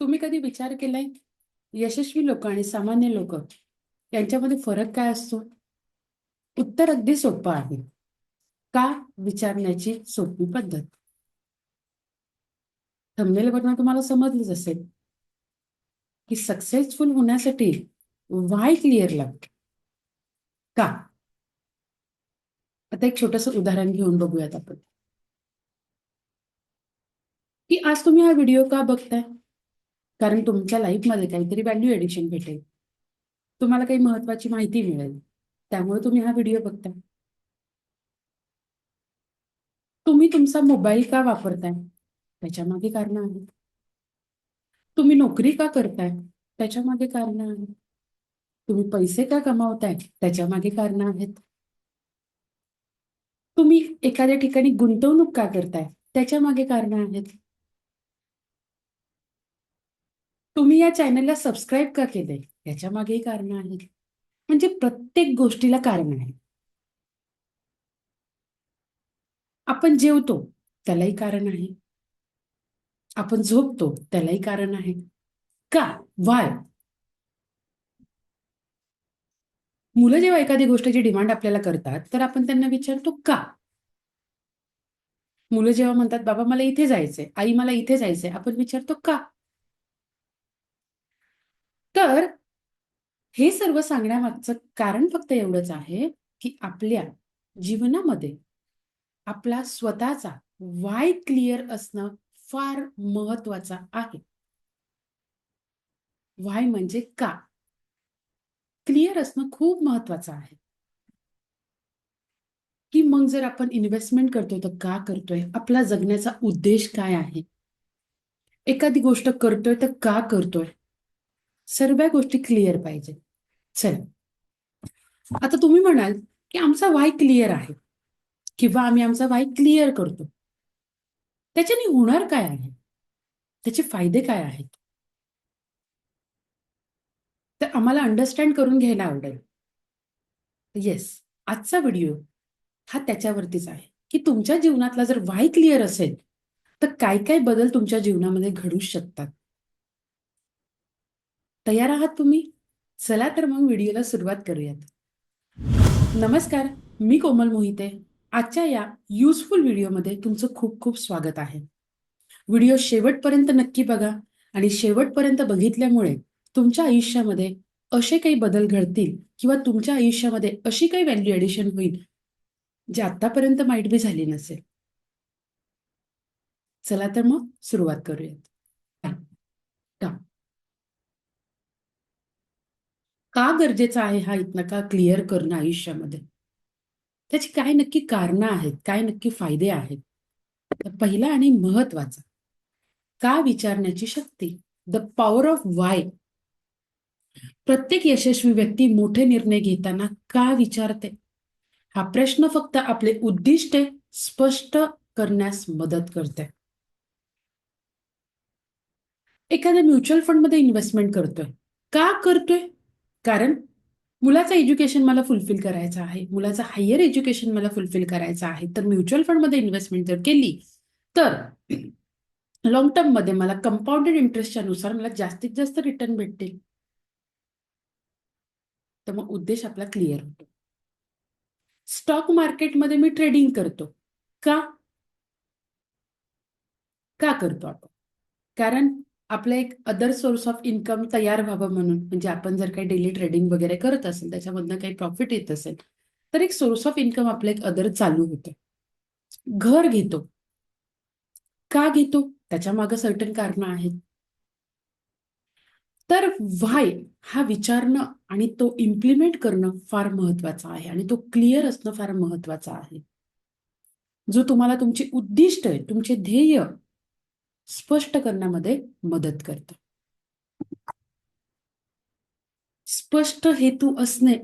तुम्ही कधी विचार केलाय? यशस्वी लोक आणि सामान्य लोक यांच्यामध्ये फरक काय असतो? उत्तर अगदी सोपं आहे. का विचारण्याची सोपी पद्धत? थंबनेलवरनं तुम्हाला समजलंच असेल. की सक्सेसफुल होण्यासाठी वाय क्लिअर लागत? का? आता एक छोटस उदाहरण घेऊन बघूयात आपण. की आज तुम्ही हा व्हिडिओ का बघताय? कारण तुमच्या लाईफमध्ये काहीतरी व्हॅल्यू एडिशन भेटेल. तुम्हाला काही महत्वाची माहिती मिळेल. त्यामुळे तुम्ही हा व्हिडिओ बघताय. तुम्ही तुमचा मोबाईल का वापरताय? त्याच्यामागे कारण आहेत. तुम्ही नोकरी का करताय? त्याच्यामागे कारण आहेत. तुम्ही पैसे का कमावताय? त्याच्यामागे कारण आहेत. तुम्ही एखाद्या ठिकाणी गुंतवणूक का करताय? त्याच्यामागे कारण आहेत. तुम्ही या चॅनलला सबस्क्राईब का केलंय? याच्या मागेही कारण आहेत म्हणजे प्रत्येक गोष्टीला कारण आहे. आपण जेवतो त्यालाही कारण आहे. आपण झोपतो त्यालाही कारण आहे. का? वाय मुलं जेव्हा एखादी गोष्टीची डिमांड आपल्याला करतात तर आपण त्यांना विचारतो का? मुलं जेव्हा म्हणतात बाबा मला इथे जायचंय आई मला इथे जायचंय आपण विचारतो का? तर हे सर्व सांगण्यामागचं कारण फक्त एवढंच आहे की आपल्या जीवनामध्ये आपला स्वतःचा वाय क्लिअर असणं फार महत्वाचं आहे. वाय म्हणजे का? क्लिअर असणं खूप महत्वाचं आहे. की मग जर आपण इन्व्हेस्टमेंट करतोय तर का करतोय? आपला जगण्याचा उद्देश काय आहे? एखादी गोष्ट करतोय तर का करतोय? सर्व गोष्टी क्लिअर पाहिजे. चला. आता तुम्ही म्हणाल की आमचा वाय क्लिअर आहे. किंवा आम्ही आमचा वाय क्लिअर करतो. त्याच्याने होणार काय आहे? त्याचे फायदे काय आहेत? तर आम्हाला अंडरस्टँड करून घ्यायला आवडेल. येस आजचा व्हिडिओ हा त्याच्यावरतीच आहे. की तुमच्या जीवनातला जर वाय क्लिअर असेल तर काय काय बदल तुमच्या जीवनामध्ये घडू शकतात? तयार आहात तुम्ही? चला तर मग व्हिडिओला सुरुवात करूयात. नमस्कार मी कोमल मोहिते. आजच्या या युजफुल व्हिडिओमध्ये तुमचं खूप खूप स्वागत आहे. व्हिडिओ शेवटपर्यंत नक्की बघा आणि शेवटपर्यंत बघितल्यामुळे तुमच्या आयुष्यामध्ये असे काही बदल घडतील किंवा तुमच्या आयुष्यामध्ये अशी काही व्हॅल्यू ॲडिशन होईल जे आतापर्यंत माहीत बी झाली नसेल. चला तर मग सुरुवात करूयात. का गरजेचा गरजेचं आहे हा इथनं का क्लिअर करणं आयुष्यामध्ये? त्याची काय नक्की कारणं आहेत काय नक्की फायदे आहेत? तर पहिला आणि महत्त्वाचा का विचारण्याची शक्ती? द पॉवर ऑफ वाय प्रत्येक यशस्वी व्यक्ती मोठे निर्णय घेताना का विचारते? हा प्रश्न फक्त आपले उद्दिष्टे स्पष्ट करण्यास मदत करते. एखाद्या म्युच्युअल फंडमध्ये इन्व्हेस्टमेंट करतोय का करतोय? कारण मुलाचं एज्युकेशन मला फुलफिल करायचं आहे. मुलाचं हायर एज्युकेशन मला फुलफिल करायचं आहे. तर म्युच्युअल फंडमध्ये इन्व्हेस्टमेंट जर केली तर लॉंग टर्ममध्ये मला कंपाऊंडेड इंटरेस्टच्या नुसार मला जास्तीत जास्त रिटर्न भेटतील. तर मग उद्देश आपला क्लिअर होतो. स्टॉक मार्केटमध्ये मी ट्रेडिंग करतो. का? का करतो आपण? कारण आपलं एक अदर सोर्स ऑफ इन्कम तयार व्हावं म्हणून. म्हणजे आपण जर काही डेली ट्रेडिंग वगैरे करत असेल त्याच्यामधनं काही प्रॉफिट येत असेल तर एक सोर्स ऑफ इन्कम आपलं एक अदर चालू होतं. घर घेतो. का घेतो? त्याच्यामागे सर्टन कारण आहेत. तर व्हाय हा विचारणं आणि तो इम्प्लिमेंट करणं फार महत्वाचं आहे आणि तो क्लिअर असणं फार महत्वाचं आहे. जो तुम्हाला तुमची उद्दिष्ट आहे तुमचे ध्येय स्पष्ट करण्यामध्ये मदत करतो. स्पष्ट हेतू असणे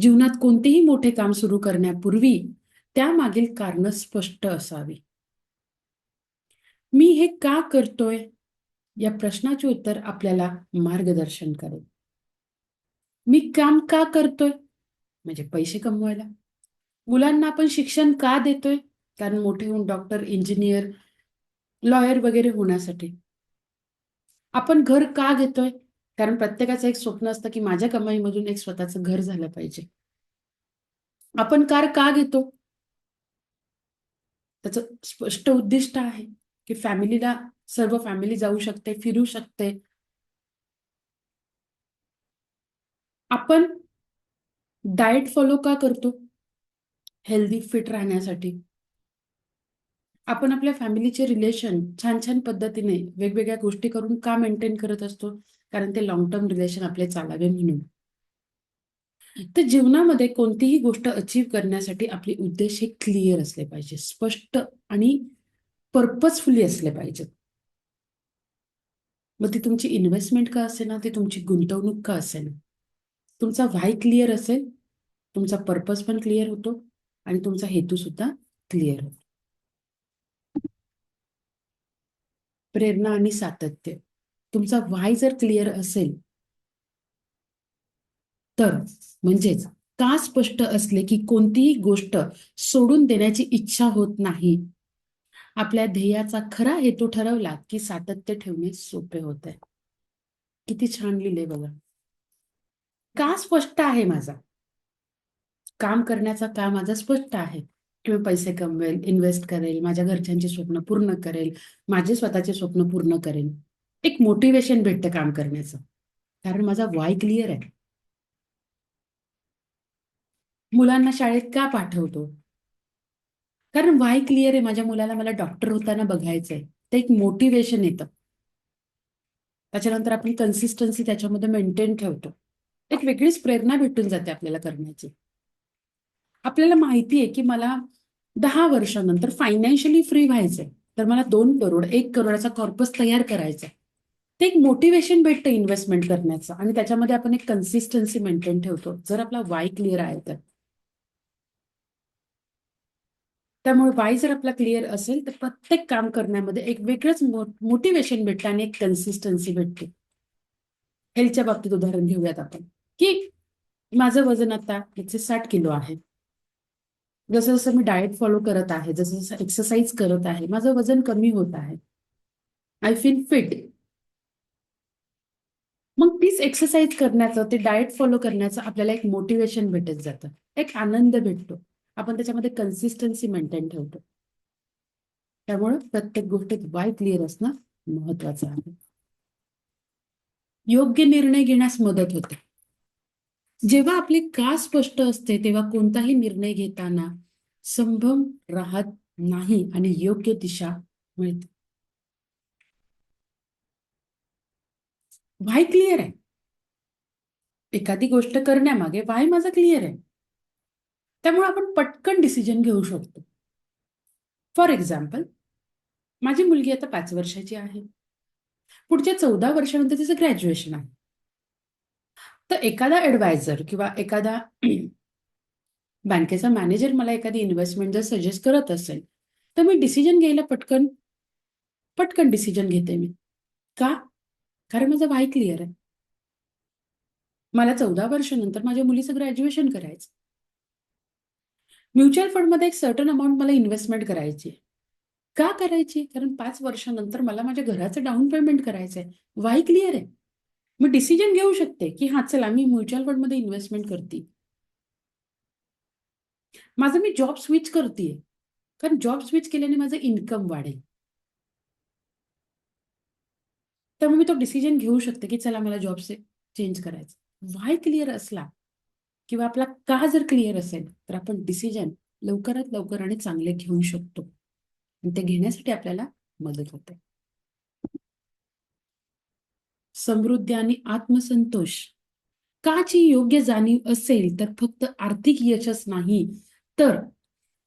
जीवनात कोणतेही मोठे काम सुरू करण्यापूर्वी त्यामागील कारण स्पष्ट असावी. मी हे का करतोय? या प्रश्नाचे उत्तर आपल्याला मार्गदर्शन करेल. मी काम का करतोय? म्हणजे पैसे कमवायला. मुलांना आपण शिक्षण का देतोय? कारण मोठे होऊन डॉक्टर इंजिनियर लॉयर वगैरे होण्यासाठी. आपण घर का घेतोय? कारण प्रत्येकाचं एक स्वप्न असतं की माझ्या कमाईमधून एक स्वतःचं घर झालं पाहिजे. आपण कार का घेतो? त्याचं स्पष्ट उद्दिष्ट आहे की फॅमिलीला सर्व फॅमिली जाऊ शकते फिरू शकते. आपण डाएट फॉलो का करतो? हेल्दी फिट राहण्यासाठी. आपण आपल्या फॅमिलीचे रिलेशन छान छान पद्धतीने वेगवेगळ्या गोष्टी करून का मेंटेन करत असतो? कारण ते लॉंग टर्म रिलेशन आपले चालावे म्हणून. तर जीवनामध्ये कोणतीही गोष्ट अचीव करण्यासाठी आपले उद्देश हे क्लिअर असले पाहिजे स्पष्ट आणि पर्पजफुली असले पाहिजेत मग ती तुमची इन्व्हेस्टमेंट का असे ना ती तुमची गुंतवणूक का असे ना तुमचा व्हाय क्लिअर असेल तुमचा पर्पज पण क्लिअर होतो आणि तुमचा हेतू सुद्धा क्लिअर होतो. प्रेरणा आणि सातत्य. तुमचा व्हाय जर क्लिअर असेल तर म्हणजेच का स्पष्ट असले की कोणतीही गोष्ट सोडून देण्याची इच्छा होत नाही? आपल्या ध्येयाचा खरा हेतू ठरवला की सातत्य ठेवणे सोपे होत आहे किती छान लिहिले बघा. का स्पष्ट आहे माझा? काम करण्याचा का माझा स्पष्ट आहे? मी पैसे कमवेल इन्व्हेस्ट करेल माझ्या घरच्यांची स्वप्न पूर्ण करेल माझे स्वतःचे स्वप्न पूर्ण करेल. एक मोटिवेशन भेटतं काम करण्याचं. कारण माझा वाय क्लिअर आहे. मुलांना शाळेत का पाठवतो? कारण वाय क्लिअर आहे. माझ्या मुलाला मला डॉक्टर होताना बघायचंय. ते एक मोटिवेशन येतं. त्याच्यानंतर आपण कन्सिस्टन्सी त्याच्यामध्ये मेंटेन ठेवतो. एक वेगळीच प्रेरणा भेटून जाते आपल्याला करण्याची. आपल्याला माहिती आहे की मला दहा वर्षानंतर फायनान्शियली फ्री व्हायचंय. तर मला दोन करोड एक करोडाचा कॉर्पस तयार करायचा आहे. ते एक मोटिवेशन भेटतं इन्व्हेस्टमेंट करण्याचं. आणि त्याच्यामध्ये आपण एक कन्सिस्टन्सी मेंटेन ठेवतो. जर आपला वाय क्लिअर आहे तर. त्यामुळे वाय जर आपला क्लिअर असेल तर प्रत्येक काम करण्यामध्ये एक वेगळंच मोटिवेशन भेटतं आणि एक कन्सिस्टन्सी भेटते. हेल्थच्या बाबतीत उदाहरण घेऊयात आपण. की माझं वजन आता एकशे साठ किलो आहे. जसं जसं मी डाएट फॉलो करत आहे जसं जसं एक्सरसाइज करत आहे माझं वजन कमी होत आहे. आय फील फिट मग तीच एक्सरसाइज करण्याचं ते डाएट फॉलो करण्याचं आपल्याला एक मोटिवेशन भेटत जातं. एक आनंद भेटतो. आपण त्याच्यामध्ये कन्सिस्टन्सी मेंटेन ठेवतो. त्यामुळे प्रत्येक गोष्टीत वाय क्लिअर असणं महत्वाचं आहे. योग्य निर्णय घेण्यास मदत होते. जेव्हा आपली का स्पष्ट असते तेव्हा कोणताही निर्णय घेताना संभ्रम राहत नाही आणि योग्य दिशा मिळते. वाय क्लिअर आहे? एखादी गोष्ट करण्यामागे वाय माझा क्लिअर आहे? त्यामुळे आपण पटकन डिसिजन घेऊ शकतो. फॉर एक्झाम्पल माझी मुलगी आता पाच वर्षाची आहे. पुढच्या चौदा वर्षानंतर तिचं ग्रॅज्युएशन आहे. तर एखादा ॲडवायझर किंवा एखादा बँकेचा मॅनेजर मला एखादी इन्व्हेस्टमेंट जर सजेस्ट करत असेल तर मी डिसिजन घ्यायला पटकन पटकन डिसिजन घेते मी. का? कारण माझं वाय क्लिअर आहे. मला चौदा वर्षानंतर माझ्या मुलीचं ग्रॅज्युएशन करायचं म्युच्युअल फंडमध्ये एक सर्टन अमाऊंट मला इन्व्हेस्टमेंट करायची का करायची? कारण पाच वर्षानंतर मला माझ्या घराचं डाऊन पेमेंट करायचं आहे वाय क्लिअर आहे? मी डिसिजन घेऊ शकते की हा चला मी म्युच्युअल फंडमध्ये इन्व्हेस्टमेंट करते. माझं मी जॉब स्विच करते कारण जॉब स्विच केल्याने माझं इन्कम वाढेल. त्यामुळे मी तो डिसिजन घेऊ शकते की चला मला जॉब चेंज करायचं. वाय क्लिअर असला? किंवा आपला का जर क्लिअर असेल तर आपण डिसिजन लवकरात लवकर आणि चांगले घेऊ शकतो. आणि ते घेण्यासाठी आपल्याला मदत होते. समृद्धी आणि आत्मसंतोष. काची योग्य जाणीव असेल तर फक्त आर्थिक यशच नाही तर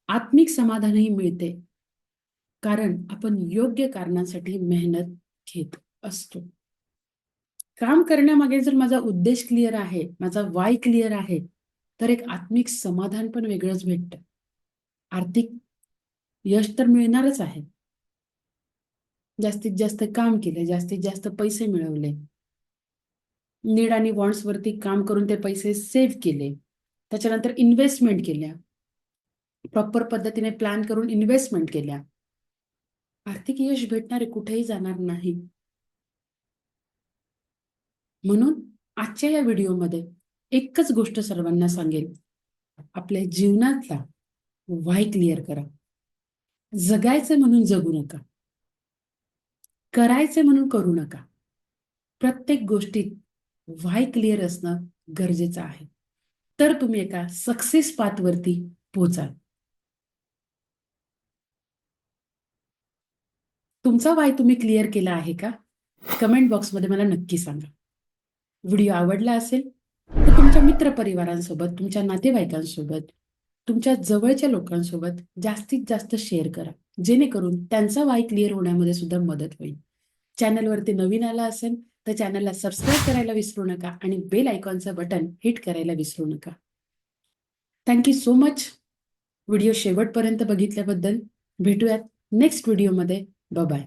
आत्मिक समाधानही मिळते. कारण आपण योग्य कारणासाठी मेहनत घेत असतो. काम करण्यामागे जर माझा उद्देश क्लिअर आहे माझा वाय क्लिअर आहे तर एक आत्मिक समाधान पण वेगळंच भेटतं. आर्थिक यश तर मिळणारच आहे. जास्तीत जास्त काम केले जास्तीत जास्त पैसे मिळवले. नीड आणि वॉन्ट्स वरती काम करून ते पैसे सेव्ह केले. त्याच्यानंतर इन्व्हेस्टमेंट केल्या. प्रॉपर पद्धतीने प्लॅन करून इन्व्हेस्टमेंट केल्या. आर्थिक यश भेटणारे कुठेही जाणार नाही. म्हणून आजच्या या व्हिडिओमध्ये एकच गोष्ट सर्वांना सांगेल आपल्या जीवनातला वाय क्लिअर करा. जगायचं म्हणून जगू नका. करायचे म्हणून करू नका. प्रत्येक गोष्टीत व्हाय क्लिअर असणं गरजेचं आहे. तर तुम्ही एका सक्सेस पाथवरती पोचाल. तुमचा वाय तुम्ही क्लिअर केला आहे का? कमेंट बॉक्समध्ये मला नक्की सांगा. व्हिडिओ आवडला असेल तर तुमच्या मित्रपरिवारांसोबत तुमच्या नातेवाईकांसोबत तुमच्या जवळच्या लोकांसोबत जास्तीत जास्त शेअर करा. जेणेकरून त्यांचा वाय क्लिअर होण्यामध्ये सुद्धा मदत होईल. चॅनलवरती नवीन आला असेल तर चॅनलला सबस्क्राईब करायला विसरू नका आणि बेल आयकॉनचं बटन हिट करायला विसरू नका. थँक्यू सो मच व्हिडिओ शेवटपर्यंत बघितल्याबद्दल भेटूयात नेक्स्ट व्हिडिओमध्ये बाय